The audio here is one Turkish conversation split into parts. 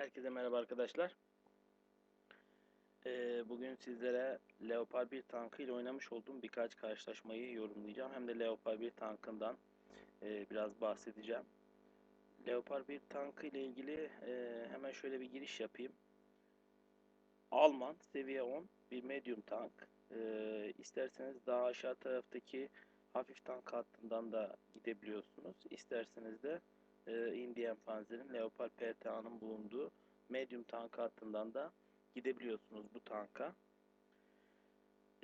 Herkese merhaba arkadaşlar. Ee, bugün sizlere Leopard 1 tankı ile oynamış olduğum birkaç karşılaşmayı yorumlayacağım. Hem de Leopard 1 tankından e, biraz bahsedeceğim. Leopard 1 tankı ile ilgili e, hemen şöyle bir giriş yapayım. Alman seviye 10 bir medium tank. E, isterseniz daha aşağı taraftaki hafif tank hattından da gidebiliyorsunuz. İsterseniz de e, Indian Panzer'in Leopard PTA'nın bulunduğu medium tank hattından da gidebiliyorsunuz bu tanka.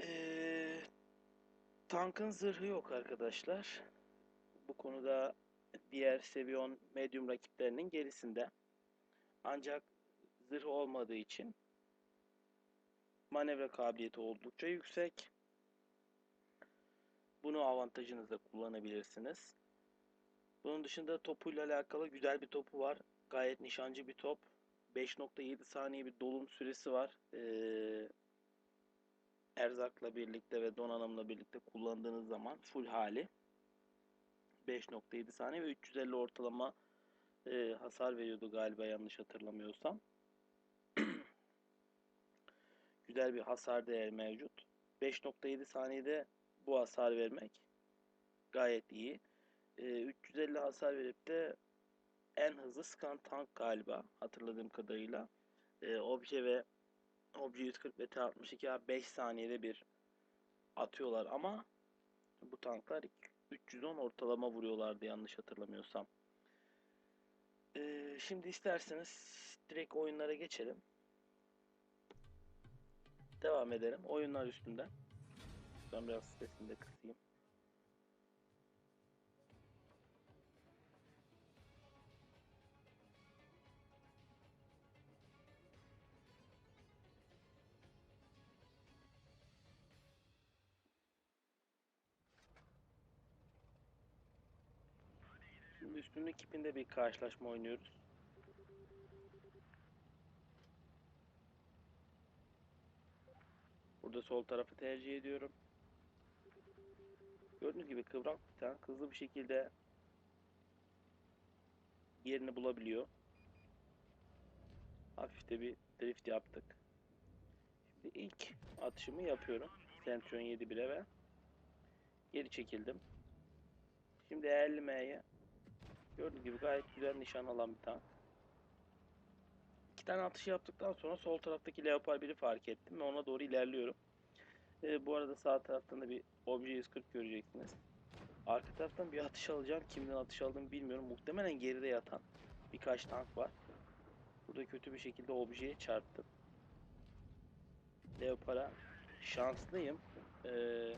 E, tankın zırhı yok arkadaşlar. Bu konuda diğer seviye 10 medium rakiplerinin gerisinde. Ancak zırh olmadığı için manevra kabiliyeti oldukça yüksek. Bunu avantajınızda kullanabilirsiniz. Bunun dışında topuyla alakalı güzel bir topu var. Gayet nişancı bir top. 5.7 saniye bir dolum süresi var. Ee, erzakla birlikte ve donanımla birlikte kullandığınız zaman full hali. 5.7 saniye ve 350 ortalama e, hasar veriyordu galiba yanlış hatırlamıyorsam. güzel bir hasar değeri mevcut. 5.7 saniyede bu hasar vermek gayet iyi. Ee, 350 hasar verip de en hızlı scan tank galiba hatırladığım kadarıyla. Ee, obje ve obje 140 ve T62 5 saniyede bir atıyorlar ama bu tanklar 310 ortalama vuruyorlardı yanlış hatırlamıyorsam. Ee, şimdi isterseniz direkt oyunlara geçelim. Devam edelim. Oyunlar üstünden. Ben biraz sesini de kısayım. Üstünlük kipinde bir karşılaşma oynuyoruz. Burada sol tarafı tercih ediyorum. Gördüğünüz gibi kıvrak bir tank hızlı bir şekilde yerini bulabiliyor. Hafif de bir drift yaptık. Şimdi ilk atışımı yapıyorum. Centurion 7.1'e ve geri çekildim. Şimdi 50M'ye gördüğünüz gibi gayet güzel nişan alan bir tank. İki tane atış yaptıktan sonra sol taraftaki Leopard 1'i fark ettim ve ona doğru ilerliyorum. Ee, bu arada sağ taraftan da bir obje 140 göreceksiniz. Arka taraftan bir atış alacağım. Kimden atış aldığımı bilmiyorum. Muhtemelen geride yatan birkaç tank var. Burada kötü bir şekilde objeye çarptım. Leopard'a şanslıyım. Ee,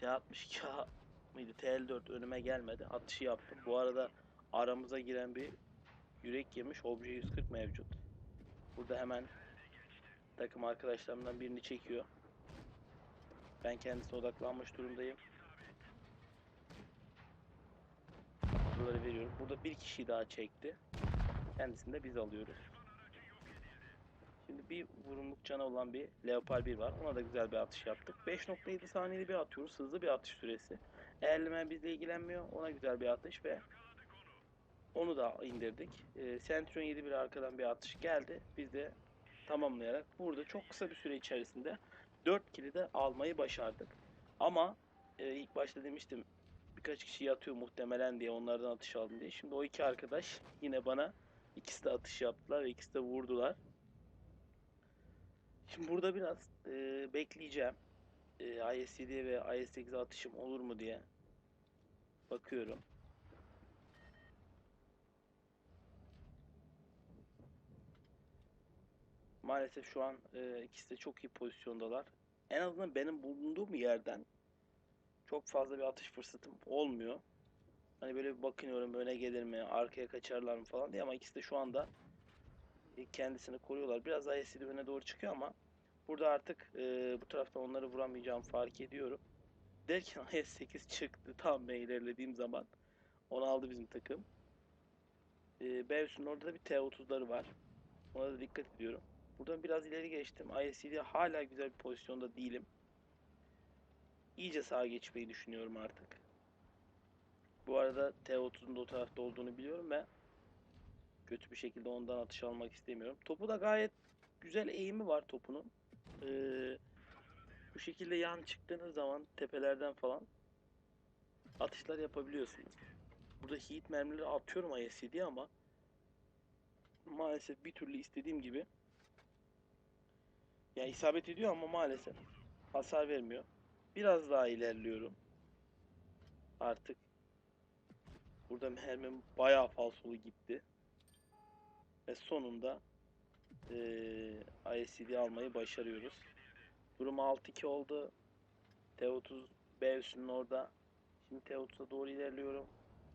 T62 mıydı? TL4 önüme gelmedi. Atışı yaptım. Bu arada aramıza giren bir yürek yemiş obje 140 mevcut. Burada hemen takım arkadaşlarımdan birini çekiyor. Ben kendisine odaklanmış durumdayım. Buraları veriyorum. Burada bir kişi daha çekti. Kendisini de biz alıyoruz. Şimdi bir vurumluk canı olan bir Leopard 1 var. Ona da güzel bir atış yaptık. 5.7 saniyede bir atıyoruz. Hızlı bir atış süresi. Eğerlemen bizle ilgilenmiyor. Ona güzel bir atış ve onu da indirdik. E, Centurion 7 bir arkadan bir atış geldi. Biz de tamamlayarak burada çok kısa bir süre içerisinde 4 kili de almayı başardık. Ama e, ilk başta demiştim birkaç kişi yatıyor muhtemelen diye onlardan atış aldım diye. Şimdi o iki arkadaş yine bana ikisi de atış yaptılar ve ikisi de vurdular. Şimdi burada biraz e, bekleyeceğim. E, IS-7 ve IS-8'e atışım olur mu diye bakıyorum. Maalesef şu an e, ikisi de çok iyi pozisyondalar. En azından benim bulunduğum yerden çok fazla bir atış fırsatım olmuyor. Hani böyle bakınıyorum öne gelir mi, arkaya kaçarlar mı falan diye ama ikisi de şu anda e, kendisini koruyorlar. Biraz daha IS-7 öne doğru çıkıyor ama burada artık e, bu taraftan onları vuramayacağımı fark ediyorum. Derken IS-8 çıktı tam ben ilerlediğim zaman. Onu aldı bizim takım. E, B üstünün orada da bir T-30'ları var. Ona da dikkat ediyorum. Buradan biraz ileri geçtim. ISC'de hala güzel bir pozisyonda değilim. İyice sağa geçmeyi düşünüyorum artık. Bu arada T30'un da o tarafta olduğunu biliyorum ve kötü bir şekilde ondan atış almak istemiyorum. Topu da gayet güzel eğimi var topunun. Ee, bu şekilde yan çıktığınız zaman tepelerden falan atışlar yapabiliyorsunuz. Burada heat mermileri atıyorum ISC'ye ama maalesef bir türlü istediğim gibi ya isabet ediyor ama maalesef hasar vermiyor. Biraz daha ilerliyorum. Artık burada mermim bayağı falsolu gitti. Ve sonunda eee ISCD almayı başarıyoruz. Durum 6-2 oldu. T30 B üstünün orada. Şimdi T30'a doğru ilerliyorum.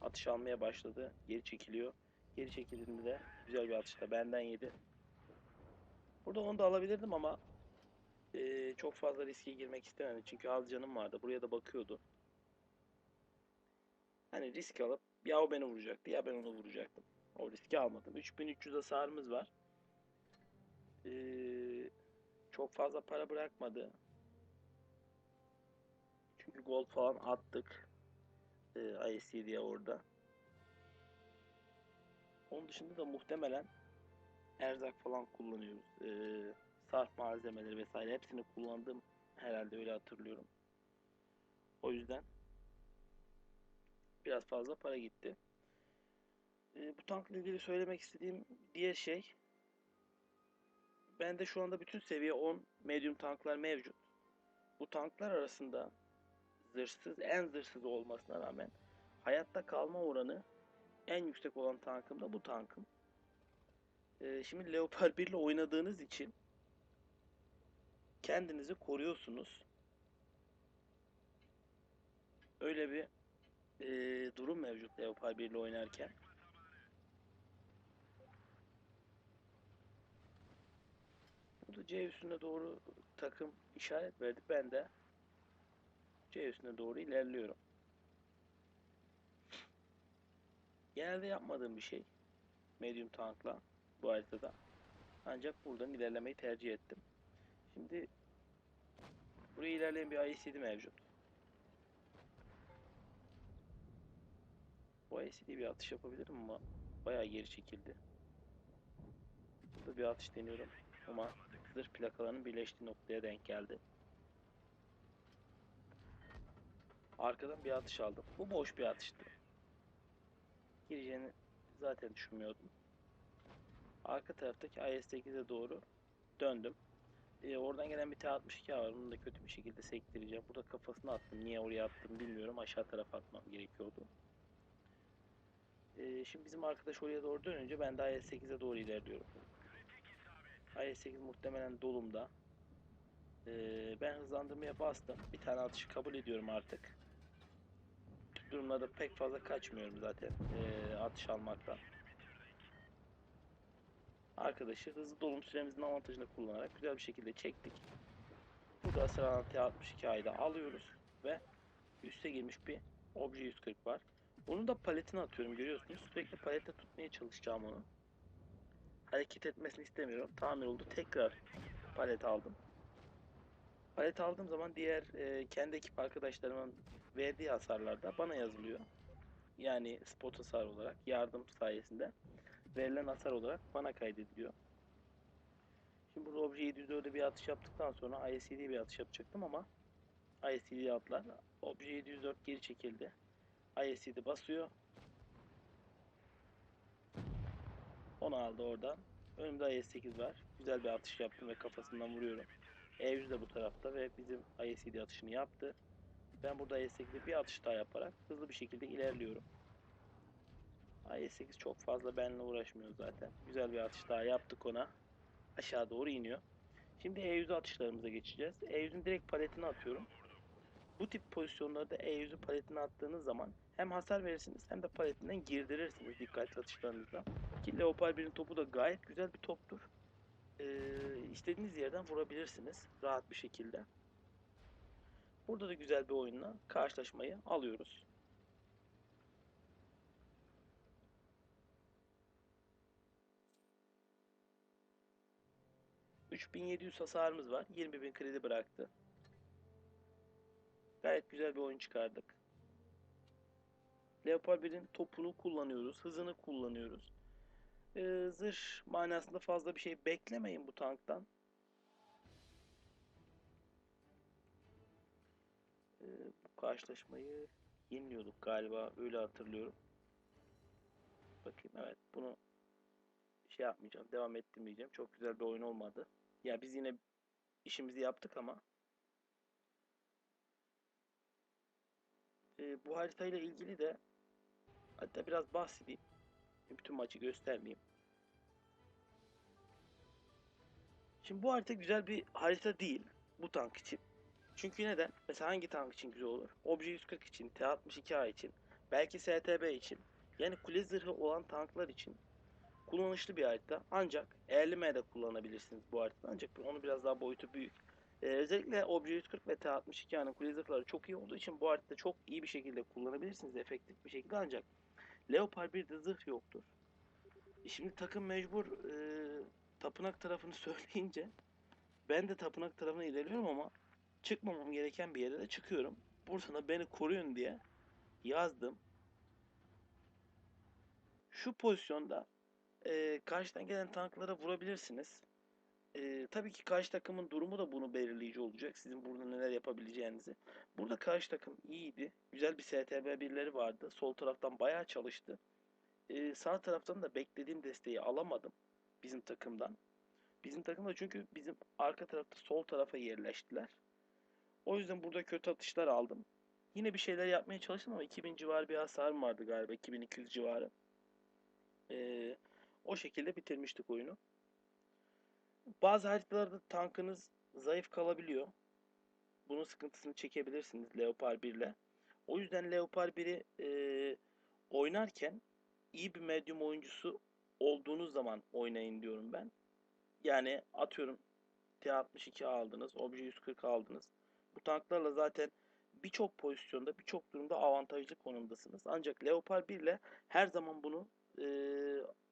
Atış almaya başladı. Geri çekiliyor. Geri çekildiğinde de güzel bir atışla benden yedi. Burada onu da alabilirdim ama eee, çok fazla riske girmek istemedim. Çünkü az canım vardı. Buraya da bakıyordu. Hani risk alıp ya o beni vuracaktı ya ben onu vuracaktım. O riski almadım. 3300 hasarımız var. Eee, çok fazla para bırakmadı. Çünkü gol falan attık. Eee ISC'ye orada. Onun dışında da muhtemelen erzak falan kullanıyoruz. Eee sarf malzemeleri vesaire hepsini kullandım herhalde öyle hatırlıyorum. O yüzden biraz fazla para gitti. Eee, bu tankla ilgili söylemek istediğim diğer şey bende şu anda bütün seviye 10 medium tanklar mevcut. Bu tanklar arasında zırhsız en zırhsız olmasına rağmen hayatta kalma oranı en yüksek olan tankım da bu tankım. Ee, şimdi Leopard 1 ile oynadığınız için kendinizi koruyorsunuz. Öyle bir e, durum mevcut Leopard 1 ile oynarken. C üstüne doğru takım işaret verdi. Ben de C üstüne doğru ilerliyorum. Genelde yapmadığım bir şey. Medium tankla bu haritada. Ancak buradan ilerlemeyi tercih ettim. Şimdi buraya ilerleyen bir ICD mevcut. Bu ICD bir atış yapabilirim ama bayağı geri çekildi. Burada bir atış deniyorum ama zırh plakalarının birleştiği noktaya denk geldi. Arkadan bir atış aldım. Bu boş bir atıştı. Gireceğini zaten düşünmüyordum. Arka taraftaki IS-8'e doğru döndüm. Ee, oradan gelen bir T-62 var. Bunu da kötü bir şekilde sektireceğim. Burada kafasına attım. Niye oraya attım bilmiyorum. Aşağı tarafa atmam gerekiyordu. Ee, şimdi bizim arkadaş oraya doğru dönünce ben de IS-8'e doğru ilerliyorum. IS-8 muhtemelen dolumda. Ee, ben hızlandırmaya bastım. Bir tane atışı kabul ediyorum artık. Durumlarda pek fazla kaçmıyorum zaten ee, atış almaktan. Arkadaşı hızlı dolum süremizin avantajını kullanarak güzel bir şekilde çektik. Burada sıralan T62 ayda alıyoruz ve üste girmiş bir obje 140 var. Onu da paletine atıyorum görüyorsunuz. Sürekli palette tutmaya çalışacağım onu. Hareket etmesini istemiyorum. Tamir oldu. Tekrar palet aldım. Palet aldığım zaman diğer e, kendi ekip arkadaşlarımın verdiği hasarlarda bana yazılıyor. Yani spot hasar olarak yardım sayesinde verilen hasar olarak bana kaydediliyor. Şimdi burada obje 704'e bir atış yaptıktan sonra ISCD'ye bir atış yapacaktım ama ISCD atlar. Obje 704 geri çekildi. ISCD basıyor. Onu aldı oradan. Önümde IS-8 var. Güzel bir atış yaptım ve kafasından vuruyorum. E100 de bu tarafta ve bizim ISCD atışını yaptı. Ben burada IS-8'e bir atış daha yaparak hızlı bir şekilde ilerliyorum. IS-8 çok fazla benimle uğraşmıyor zaten. Güzel bir atış daha yaptık ona. Aşağı doğru iniyor. Şimdi E100 atışlarımıza geçeceğiz. E100'ün direkt paletine atıyorum. Bu tip pozisyonlarda E100'ü paletine attığınız zaman hem hasar verirsiniz hem de paletinden girdirirsiniz dikkatli atışlarınızda. Ki Leopard 1'in topu da gayet güzel bir toptur. Ee, istediğiniz yerden vurabilirsiniz rahat bir şekilde. Burada da güzel bir oyunla karşılaşmayı alıyoruz. ...3700 hasarımız var. 20.000 kredi bıraktı. Gayet güzel bir oyun çıkardık. Leopard 1'in topunu kullanıyoruz. Hızını kullanıyoruz. e, zırh manasında fazla bir şey beklemeyin bu tanktan. E, bu karşılaşmayı yeniliyorduk galiba öyle hatırlıyorum. Bakayım evet bunu şey yapmayacağım devam ettirmeyeceğim. Çok güzel bir oyun olmadı. Ya biz yine işimizi yaptık ama e, bu haritayla ilgili de hatta biraz bahsedeyim. Bütün maçı göstermeyeyim. Şimdi bu harita güzel bir harita değil bu tank için. Çünkü neden? Mesela hangi tank için güzel olur? Obje 140 için, T-62A için, belki STB için. Yani kule zırhı olan tanklar için kullanışlı bir harita. Ancak 50M'de kullanabilirsiniz bu haritada. Ancak onu biraz daha boyutu büyük. Ee, özellikle Obje 140 ve T-62A'nın kule zırhları çok iyi olduğu için bu haritada çok iyi bir şekilde kullanabilirsiniz. Efektif bir şekilde ancak Leopard 1'de zırh yoktur. E Şimdi takım mecbur e, tapınak tarafını söyleyince ben de tapınak tarafına ilerliyorum ama çıkmamam gereken bir yere de çıkıyorum. Buradan da beni koruyun diye yazdım. Şu pozisyonda e, karşıdan gelen tanklara vurabilirsiniz. E, tabii ki karşı takımın durumu da bunu belirleyici olacak. Sizin burada neler yapabileceğinizi. Burada karşı takım iyiydi. Güzel bir STB birleri vardı. Sol taraftan bayağı çalıştı. E, sağ taraftan da beklediğim desteği alamadım bizim takımdan. Bizim takımda çünkü bizim arka tarafta sol tarafa yerleştiler. O yüzden burada kötü atışlar aldım. Yine bir şeyler yapmaya çalıştım ama 2000 civarı bir hasarım vardı galiba. 2200 civarı. Ee, o şekilde bitirmiştik oyunu. Bazı haritalarda tankınız zayıf kalabiliyor. Bunun sıkıntısını çekebilirsiniz Leopard 1 ile. O yüzden Leopard 1'i e, oynarken iyi bir medium oyuncusu olduğunuz zaman oynayın diyorum ben. Yani atıyorum T62 aldınız, Obje 140 aldınız. Bu tanklarla zaten birçok pozisyonda, birçok durumda avantajlı konumdasınız. Ancak Leopard 1 ile her zaman bunu e,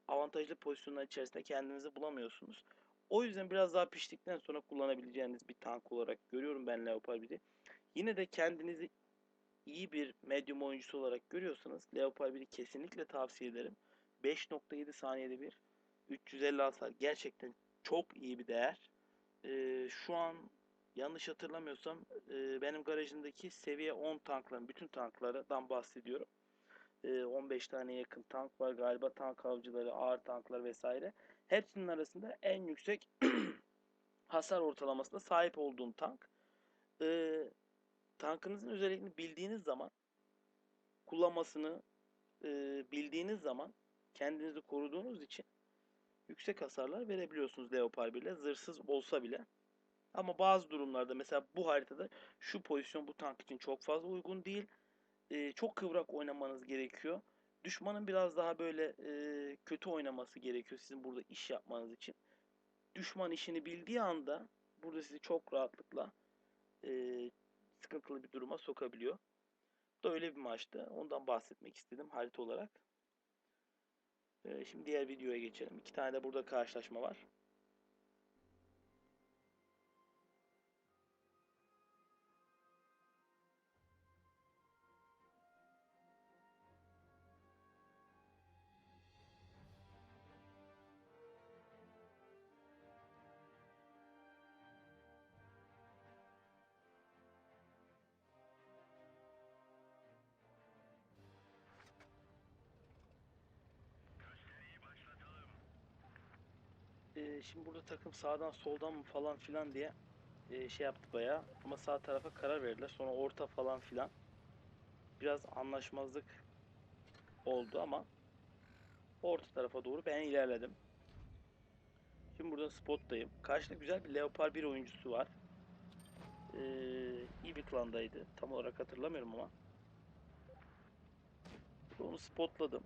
avantajlı pozisyonlar içerisinde kendinizi bulamıyorsunuz. O yüzden biraz daha piştikten sonra kullanabileceğiniz bir tank olarak görüyorum ben Leopard 1'i. Yine de kendinizi iyi bir medium oyuncusu olarak görüyorsanız Leopard 1'i kesinlikle tavsiye ederim. 5.7 saniyede bir 350 hasar gerçekten çok iyi bir değer. Ee, şu an yanlış hatırlamıyorsam e, benim garajındaki seviye 10 tankların bütün tanklardan bahsediyorum. E, 15 tane yakın tank var galiba tank avcıları, ağır tanklar vesaire. Hepsinin arasında en yüksek hasar ortalamasına sahip olduğum tank. E, tankınızın özelliklerini bildiğiniz zaman kullanmasını e, bildiğiniz zaman kendinizi koruduğunuz için yüksek hasarlar verebiliyorsunuz Leopard ile zırhsız olsa bile. Ama bazı durumlarda mesela bu haritada şu pozisyon bu tank için çok fazla uygun değil. Ee, çok kıvrak oynamanız gerekiyor. Düşmanın biraz daha böyle e, kötü oynaması gerekiyor sizin burada iş yapmanız için. Düşman işini bildiği anda burada sizi çok rahatlıkla e, sıkıntılı bir duruma sokabiliyor. Bu da öyle bir maçtı. Ondan bahsetmek istedim harita olarak. Ee, şimdi diğer videoya geçelim. İki tane de burada karşılaşma var. Ee, şimdi burada takım sağdan soldan mı falan filan diye e, şey yaptı bayağı. Ama sağ tarafa karar verdiler. Sonra orta falan filan. Biraz anlaşmazlık oldu ama orta tarafa doğru ben ilerledim. Şimdi burada spottayım. Karşıda güzel bir Leopard 1 oyuncusu var. Ee, iyi bir klandaydı. Tam olarak hatırlamıyorum ama. Onu spotladım.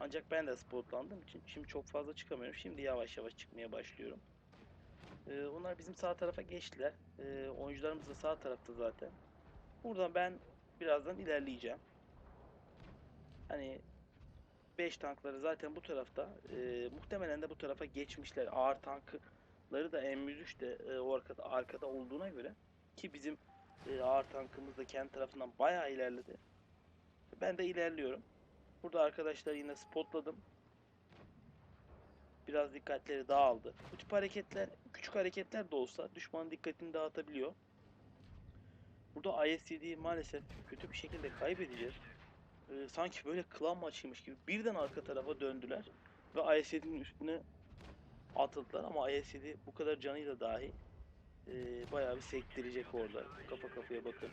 Ancak ben de spotlandığım için şimdi çok fazla çıkamıyorum. Şimdi yavaş yavaş çıkmaya başlıyorum. Ee, onlar bizim sağ tarafa geçtiler. Ee, oyuncularımız da sağ tarafta zaten. Buradan ben birazdan ilerleyeceğim. Hani 5 tankları zaten bu tarafta. Ee, muhtemelen de bu tarafa geçmişler. Ağır tankları da M103 de e, o arkada, arkada olduğuna göre ki bizim e, ağır tankımız da kendi tarafından bayağı ilerledi. Ben de ilerliyorum. Burada arkadaşlar yine spotladım. Biraz dikkatleri dağıldı. Bu tip hareketler, küçük hareketler de olsa düşmanın dikkatini dağıtabiliyor. Burada IS-7'yi maalesef kötü bir şekilde kaybedeceğiz. Ee, sanki böyle klan maçıymış gibi birden arka tarafa döndüler ve IS-7'nin üstüne atıldılar ama IS-7 bu kadar canıyla dahi e, bayağı bir sektirecek orada. Kafa kafaya bakın.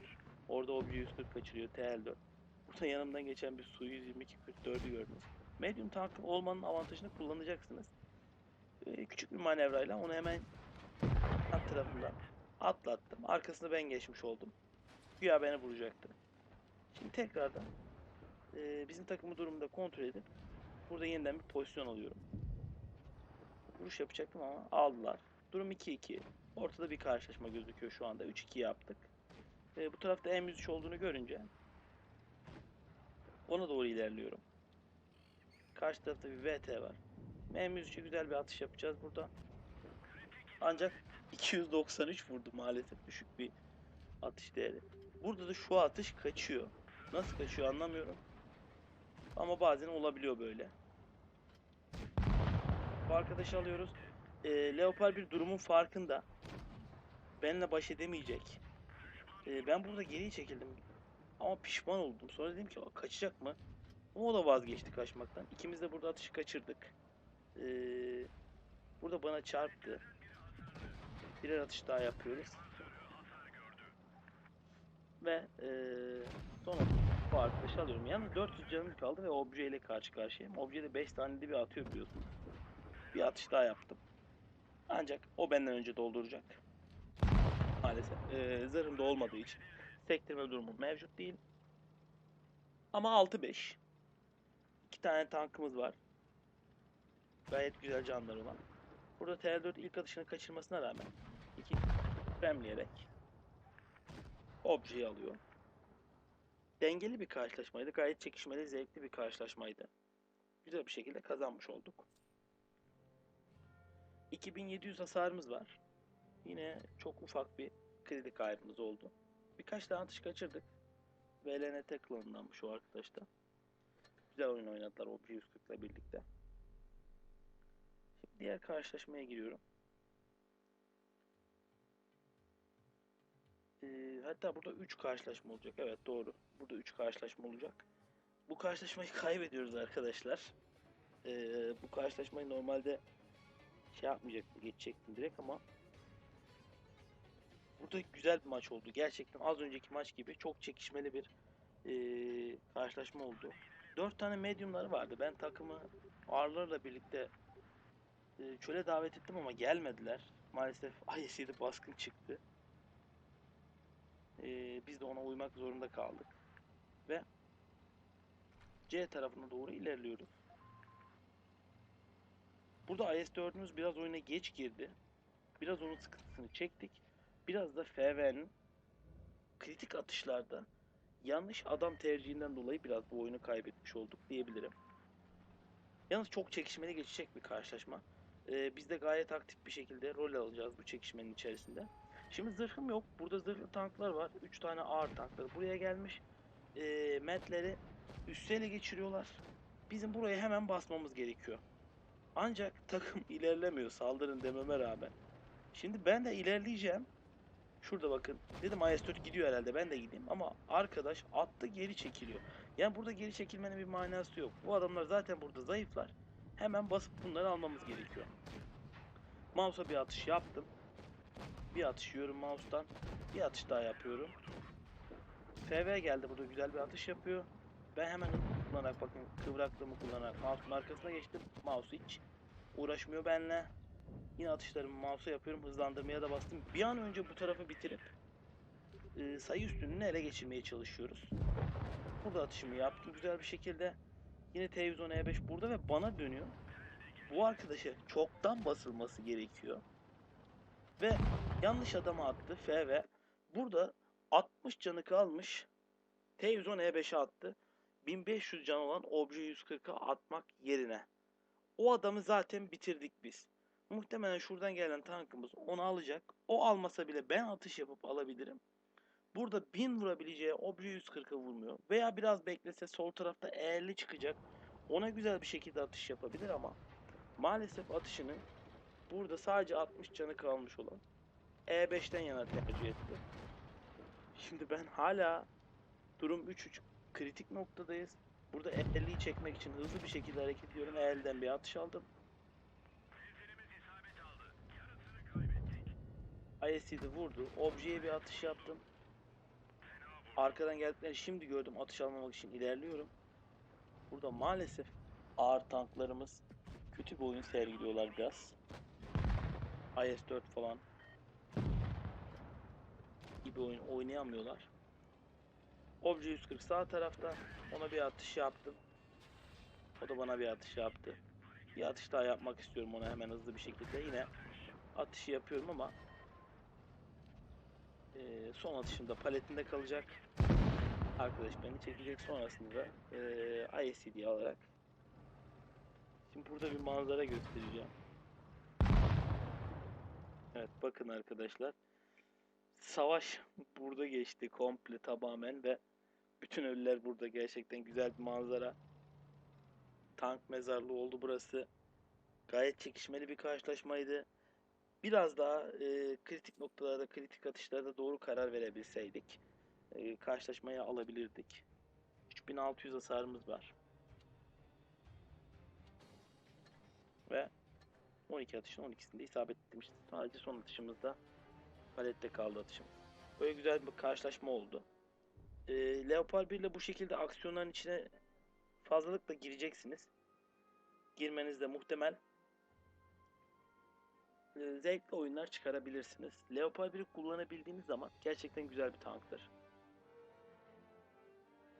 Orada o 140 kaçırıyor TL4. Burada yanımdan geçen bir Su 122 44'ü gördünüz. Medium tank olmanın avantajını kullanacaksınız. Ee, küçük bir manevrayla onu hemen alt tarafından atlattım. Arkasında ben geçmiş oldum. Güya beni vuracaktı. Şimdi tekrardan e, bizim takımı durumunda kontrol edip burada yeniden bir pozisyon alıyorum. Vuruş yapacaktım ama aldılar. Durum 2-2. Ortada bir karşılaşma gözüküyor şu anda. 3-2 yaptık. E, bu tarafta M103 olduğunu görünce ona doğru ilerliyorum. Karşı tarafta bir VT var. M103'e güzel bir atış yapacağız burada. Ancak 293 vurdu maalesef düşük bir atış değeri. Burada da şu atış kaçıyor. Nasıl kaçıyor anlamıyorum. Ama bazen olabiliyor böyle. Bu arkadaşı alıyoruz. Ee, Leopard bir durumun farkında. Benimle baş edemeyecek. Ee, ben burada geriye çekildim. Ama pişman oldum. Sonra dedim ki "Aa, kaçacak mı? Ama o da vazgeçti kaçmaktan. İkimiz de burada atışı kaçırdık. Ee, burada bana çarptı. Birer atış daha yapıyoruz. Ve ee, sonra bu arkadaşı alıyorum. Yalnız 400 canım kaldı ve obje ile karşı karşıyayım. Obje de 5 tane de bir atıyor biliyorsunuz. Bir atış daha yaptım. Ancak o benden önce dolduracak. Maalesef. Ee, zırhımda olmadığı için sektirme durumu mevcut değil. Ama 6-5. İki tane tankımız var. Gayet güzel canları var. Burada TL4 ilk atışını kaçırmasına rağmen iki kremleyerek objeyi alıyor. Dengeli bir karşılaşmaydı. Gayet çekişmeli, zevkli bir karşılaşmaydı. Güzel bir şekilde kazanmış olduk. 2700 hasarımız var. Yine çok ufak bir kredi kaybımız oldu. Birkaç tane atış kaçırdık. VLNT klanından şu arkadaşta. Güzel oyun oynadılar Obje 140 ile birlikte. Şimdi diğer karşılaşmaya giriyorum. Ee, hatta burada 3 karşılaşma olacak. Evet doğru. Burada 3 karşılaşma olacak. Bu karşılaşmayı kaybediyoruz arkadaşlar. Ee, bu karşılaşmayı normalde şey yapmayacaktım, geçecektim direkt ama burada güzel bir maç oldu. Gerçekten az önceki maç gibi çok çekişmeli bir ee, karşılaşma oldu. 4 tane medyumları vardı. Ben takımı ağırlarla birlikte ee, çöle davet ettim ama gelmediler. Maalesef IS-7 baskın çıktı. Ee, biz de ona uymak zorunda kaldık. Ve C tarafına doğru ilerliyoruz. Burada IS-4'ümüz biraz oyuna geç girdi. Biraz onun sıkıntısını çektik. Biraz da FV'nin kritik atışlarda yanlış adam tercihinden dolayı biraz bu oyunu kaybetmiş olduk diyebilirim. Yalnız çok çekişmeli geçecek bir karşılaşma. Ee, biz de gayet aktif bir şekilde rol alacağız bu çekişmenin içerisinde. Şimdi zırhım yok. Burada zırhlı tanklar var. 3 tane ağır tanklar buraya gelmiş. Ee, metleri üstü ele geçiriyorlar. Bizim buraya hemen basmamız gerekiyor. Ancak takım ilerlemiyor saldırın dememe rağmen. Şimdi ben de ilerleyeceğim. Şurada bakın. Dedim IS-4 gidiyor herhalde ben de gideyim. Ama arkadaş attı geri çekiliyor. Yani burada geri çekilmenin bir manası yok. Bu adamlar zaten burada zayıflar. Hemen basıp bunları almamız gerekiyor. Mouse'a bir atış yaptım. Bir atış yiyorum mouse'tan. Bir atış daha yapıyorum. FV geldi burada güzel bir atış yapıyor. Ben hemen kullanarak bakın kıvraklığımı kullanarak mouse'un arkasına geçtim. Mouse hiç uğraşmıyor benimle. Yine atışlarımı mouse'a yapıyorum. Hızlandırmaya da bastım. Bir an önce bu tarafı bitirip e, sayı üstünlüğünü ele geçirmeye çalışıyoruz. Burada atışımı yaptım güzel bir şekilde. Yine televizyon E5 burada ve bana dönüyor. Bu arkadaşa çoktan basılması gerekiyor. Ve yanlış adama attı FV. Burada 60 canı kalmış. Televizyon E5'e attı. 1500 can olan Obje 140'a atmak yerine. O adamı zaten bitirdik biz. Muhtemelen şuradan gelen tankımız onu alacak. O almasa bile ben atış yapıp alabilirim. Burada 1000 vurabileceği Obje 140'a vurmuyor. Veya biraz beklese sol tarafta 50 çıkacak. Ona güzel bir şekilde atış yapabilir ama maalesef atışını burada sadece 60 canı kalmış olan E5'ten yana tercih etti. Şimdi ben hala durum 3-3 kritik noktadayız. Burada 50'yi çekmek için hızlı bir şekilde hareket ediyorum. Elden bir atış aldım. ISC'de vurdu. Objeye bir atış yaptım. Arkadan geldiklerini şimdi gördüm. Atış almamak için ilerliyorum. Burada maalesef ağır tanklarımız kötü bir oyun sergiliyorlar biraz. IS-4 falan gibi oyun oynayamıyorlar. Obje 140 sağ tarafta. Ona bir atış yaptım. O da bana bir atış yaptı. Bir atış daha yapmak istiyorum ona hemen hızlı bir şekilde. Yine atışı yapıyorum ama eee, son atışımda paletinde kalacak. Arkadaş beni çekecek sonrasında eee ISCD alarak. Şimdi burada bir manzara göstereceğim. Evet bakın arkadaşlar. Savaş burada geçti komple tamamen ve bütün ölüler burada gerçekten güzel bir manzara. Tank mezarlığı oldu burası. Gayet çekişmeli bir karşılaşmaydı. Biraz daha e, kritik noktalarda, kritik atışlarda doğru karar verebilseydik e, karşılaşmayı alabilirdik. 3600 hasarımız var. Ve 12 atışın 12'sinde isabet etmiştik. Sadece son atışımızda palette kaldı atışım. Böyle güzel bir karşılaşma oldu. Ee, Leopard 1 ile bu şekilde aksiyonların içine fazlalıkla gireceksiniz. Girmeniz de muhtemel. Ee, zevkli oyunlar çıkarabilirsiniz. Leopard 1'i kullanabildiğiniz zaman gerçekten güzel bir tanktır.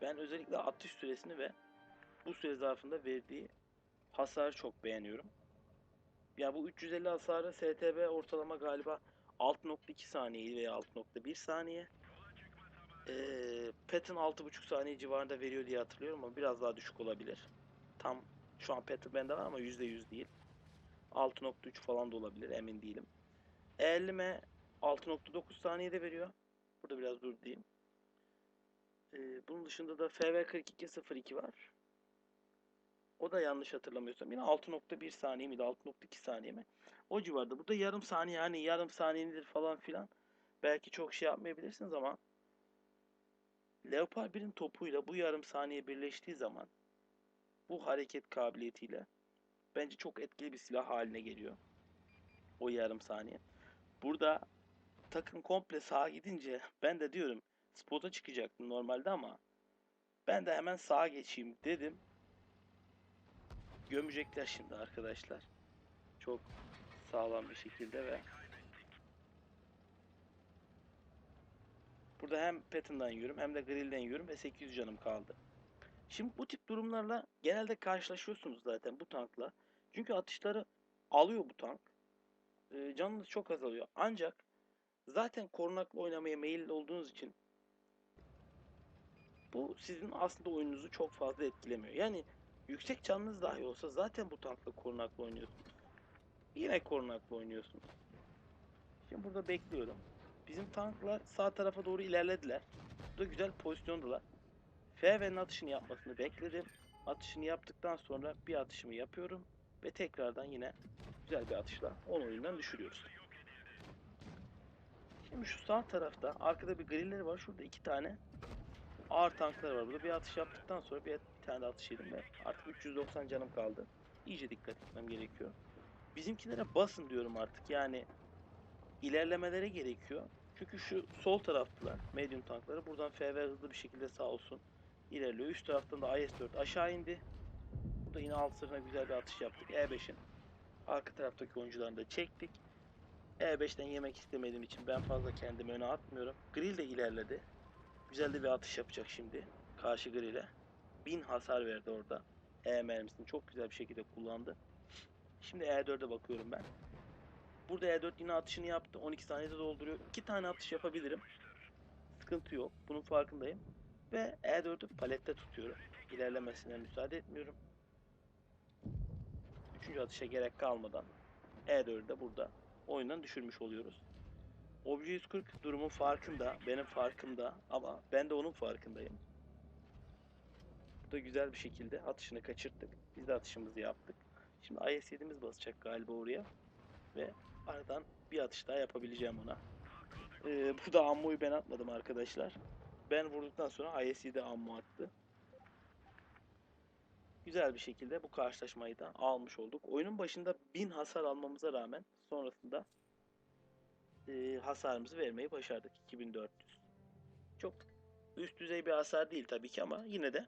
Ben özellikle atış süresini ve bu süre zarfında verdiği hasarı çok beğeniyorum. Ya bu 350 hasarı STB ortalama galiba 6.2 saniye veya 6.1 saniye. Ee, Patton 6.5 saniye civarında veriyor diye hatırlıyorum ama biraz daha düşük olabilir. Tam şu an Patton bende var ama %100 değil. 6.3 falan da olabilir emin değilim. Eğerleme 6.9 saniyede veriyor. Burada biraz dur diyeyim. Ee, bunun dışında da FV4202 var. O da yanlış hatırlamıyorsam yine 6.1 saniye miydi 6.2 saniye mi? O civarda. Bu da yarım saniye hani yarım saniyedir falan filan. Belki çok şey yapmayabilirsiniz ama Leopard 1'in topuyla bu yarım saniye birleştiği zaman bu hareket kabiliyetiyle bence çok etkili bir silah haline geliyor. O yarım saniye. Burada takım komple sağa gidince ben de diyorum spota çıkacaktım normalde ama ben de hemen sağa geçeyim dedim. Gömecekler şimdi arkadaşlar. Çok sağlam bir şekilde ve burada hem Patton'dan yiyorum hem de Grill'den yiyorum ve 800 canım kaldı. Şimdi bu tip durumlarla genelde karşılaşıyorsunuz zaten bu tankla. Çünkü atışları alıyor bu tank. Ee, canınız çok azalıyor. Ancak zaten korunaklı oynamaya meyilli olduğunuz için bu sizin aslında oyununuzu çok fazla etkilemiyor. Yani yüksek canınız dahi olsa zaten bu tankla korunaklı oynuyorsunuz. Yine korunaklı oynuyorsunuz. Şimdi burada bekliyorum. Bizim tanklar sağ tarafa doğru ilerlediler. Burada güzel pozisyondalar. FV'nin atışını yapmasını bekledim. Atışını yaptıktan sonra bir atışımı yapıyorum. Ve tekrardan yine güzel bir atışla 10 oyundan düşürüyoruz. Şimdi şu sağ tarafta arkada bir grilleri var. Şurada iki tane ağır tanklar var. Burada bir atış yaptıktan sonra bir tane de atış yedim ve artık 390 canım kaldı. İyice dikkat etmem gerekiyor. Bizimkilere basın diyorum artık. Yani ilerlemeleri gerekiyor. Çünkü şu sol taraftalar medium tankları buradan FV hızlı bir şekilde sağ olsun ilerliyor. Üst taraftan da IS-4 aşağı indi. Burada yine alt sırrına güzel bir atış yaptık. E5'in arka taraftaki oyuncularını da çektik. E5'ten yemek istemediğim için ben fazla kendimi öne atmıyorum. Grill de ilerledi. Güzel de bir atış yapacak şimdi. Karşı grill'e. 1000 hasar verdi orada. E mermisini çok güzel bir şekilde kullandı. Şimdi E4'e bakıyorum ben. Burada E4 yine atışını yaptı. 12 saniyede dolduruyor. 2 tane atış yapabilirim. Sıkıntı yok. Bunun farkındayım. Ve E4'ü palette tutuyorum. İlerlemesine müsaade etmiyorum. Üçüncü atışa gerek kalmadan E4'ü de burada oyundan düşürmüş oluyoruz. Obje 140 durumun farkında, benim farkımda ama ben de onun farkındayım. Bu da güzel bir şekilde atışını kaçırttık. Biz de atışımızı yaptık. Şimdi IS-7'miz basacak galiba oraya. Ve aradan bir atış daha yapabileceğim ona. Ee, burada ammoyu ben atmadım arkadaşlar. Ben vurduktan sonra IS-7 ammo attı. Güzel bir şekilde bu karşılaşmayı da almış olduk. Oyunun başında 1000 hasar almamıza rağmen sonrasında e, hasarımızı vermeyi başardık. 2400. Çok üst düzey bir hasar değil tabii ki ama yine de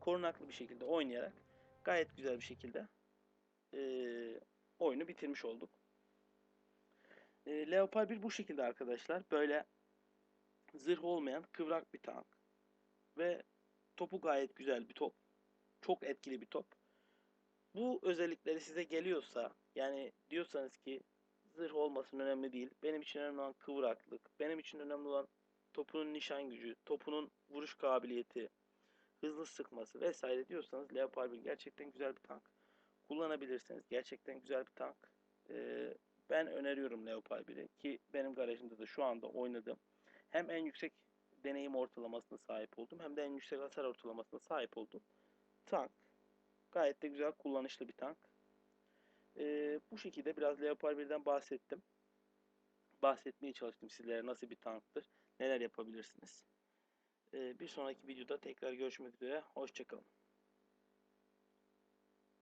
korunaklı bir şekilde oynayarak gayet güzel bir şekilde e, oyunu bitirmiş olduk. E, Leopard 1 bu şekilde arkadaşlar. Böyle zırh olmayan kıvrak bir tank. Ve topu gayet güzel bir top. Çok etkili bir top. Bu özellikleri size geliyorsa yani diyorsanız ki zırh olmasın önemli değil. Benim için önemli olan kıvraklık. Benim için önemli olan topunun nişan gücü, topunun vuruş kabiliyeti, hızlı sıkması vesaire diyorsanız Leopard 1 gerçekten güzel bir tank. Kullanabilirsiniz. Gerçekten güzel bir tank. Ee, ben öneriyorum Leopard 1'i ki benim garajımda da şu anda oynadım. Hem en yüksek deneyim ortalamasına sahip oldum hem de en yüksek hasar ortalamasına sahip oldum. Tank. Gayet de güzel kullanışlı bir tank. Ee, bu şekilde biraz Leopard 1'den bahsettim. Bahsetmeye çalıştım sizlere nasıl bir tanktır, neler yapabilirsiniz. Ee, bir sonraki videoda tekrar görüşmek üzere. Hoşçakalın.